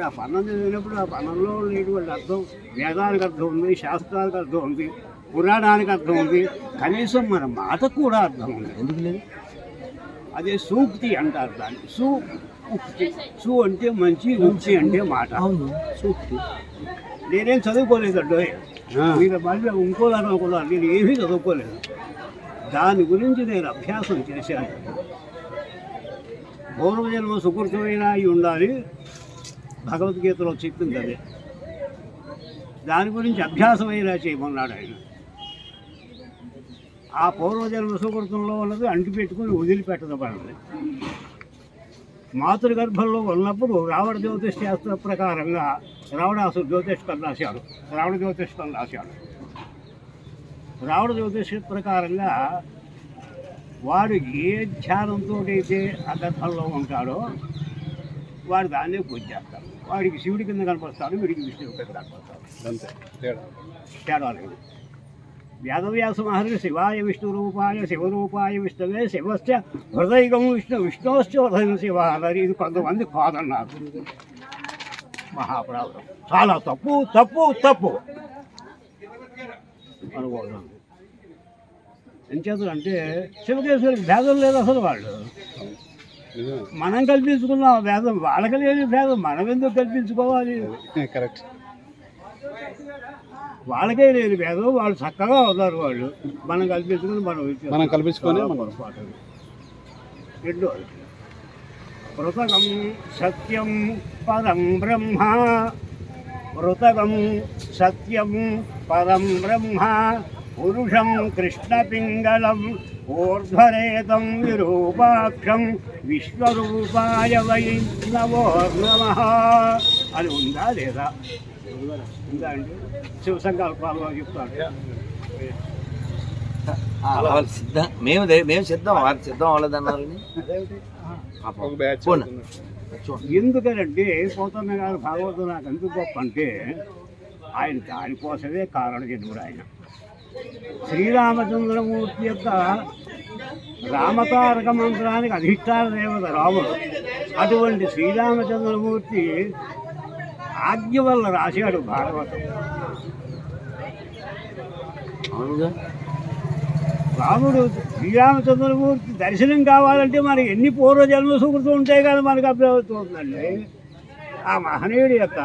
మరి ఆ పన్నం చదివినప్పుడు ఆ పన్నంలో ఉండేటువంటి అర్థం వేదానికి అర్థం ఉంది శాస్త్రానికి అర్థం ఉంది పురాణానికి అర్థం ఉంది. కనీసం మన మాటకు కూడా అర్థం ఉంది. ఎందుకు లేదు? అదే సూక్తి అంటారు దాన్ని. సు ఉక్తి. సు అంటే మంచి ఉక్తి అంటే మాట. అవును. సూక్తి. నేనేం చదువుకోలేదండి మీరు మళ్ళీ ఇంకోదాని అనుకున్నారు నేను ఏమీ చదువుకోలేదు. దాని గురించి నేను అభ్యాసం చేశాను. పూర్వజన్మ సుకృతమైన అయి ఉండాలి. భగవద్గీతలో చెప్పింది అదే. దాని గురించి అభ్యాసమైనా చేయమన్నాడు ఆయన. ఆ పూర్వజన్మ సుకృతంలో ఉన్నది అంటి పెట్టుకుని మాతృగర్భంలో ఉన్నప్పుడు రావణ జ్యోతిష్ శాస్త్ర ప్రకారంగా రావణాసు జ్యోతిష్కం రాశాడు రావణ జ్యోతిష్కం రాశాడు రావణ జ్యోతిష్ ప్రకారంగా వాడు ఏ ధ్యానంతో అయితే ఆ గర్భంలో ఉంటాడో వాడు దాన్నే పూజ చేస్తాడు. వాడికి శివుడి కింద కనపడతాడు వీడికి విష్ణువు కింద కనపడతాడు అంతే. తేడా. తేడా లేదు. వేదవ్యాస మహర్షి శివాయ విష్ణు రూపాయ శివరూపాయ విష్ణువే శివస్య హృదయగం విష్ణు విష్ణువస్య హృదయం శివ అన్నారు ఇది కొంతమంది కాదన్నారు. మహాప్రాబ్లం చాలా తప్పు తప్పు తప్పు. అనుకోవడం ఎంచేతంటే శివకేశ్వరికి భేదం లేదు అసలు వాళ్ళు. మనం కల్పించుకున్నాం భేదం వాళ్ళకి లేని భేదం మనం ఎందుకు కల్పించుకోవాలి? కరెక్ట్. వాళ్ళకే లేని భేదం వాళ్ళు చక్కగా ఉన్నారు వాళ్ళు. మనం కల్పించుకుని మనం. మనం కల్పించుకొని. రెండోది పృథకం సత్యం పరం బ్రహ్మ. పృథకం సత్యం పరం బ్రహ్మ. పురుషం కృష్ణపింగళం ఊర్ధ్వరేతం విరూపాక్షం విశ్వరూపాయ వై నమో నమ. అని ఉందా లేదా? ఉందా అండి? శివ సంకల్పాలు చెప్తాడు వాళ్ళు సిద్ధం. మేము మేము సిద్ధం. వారు సిద్ధం అవ్వలేదన్నారు. ఎందుకనంటే పోతన్న గారు భాగవతం నాకు ఎందుకు గొప్ప అంటే ఆయన దానికోసమే కారణ జన్ముడు ఆయన. శ్రీరామచంద్రమూర్తి యొక్క రామతారక మంత్రానికి అధిష్టాన దేవత రాముడు? అటువంటి శ్రీరామచంద్రమూర్తి ఆజ్ఞ వల్ల రాశాడు భాగవతం. రాముడు శ్రీరామచంద్రమూర్తి దర్శనం కావాలంటే మనకి ఎన్ని పూర్వజన్మ సుకృతం ఉంటాయి కానీ మనకు అర్థమవుతుందండి ఆ మహనీయుడి యొక్క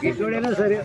Victoria Nazario.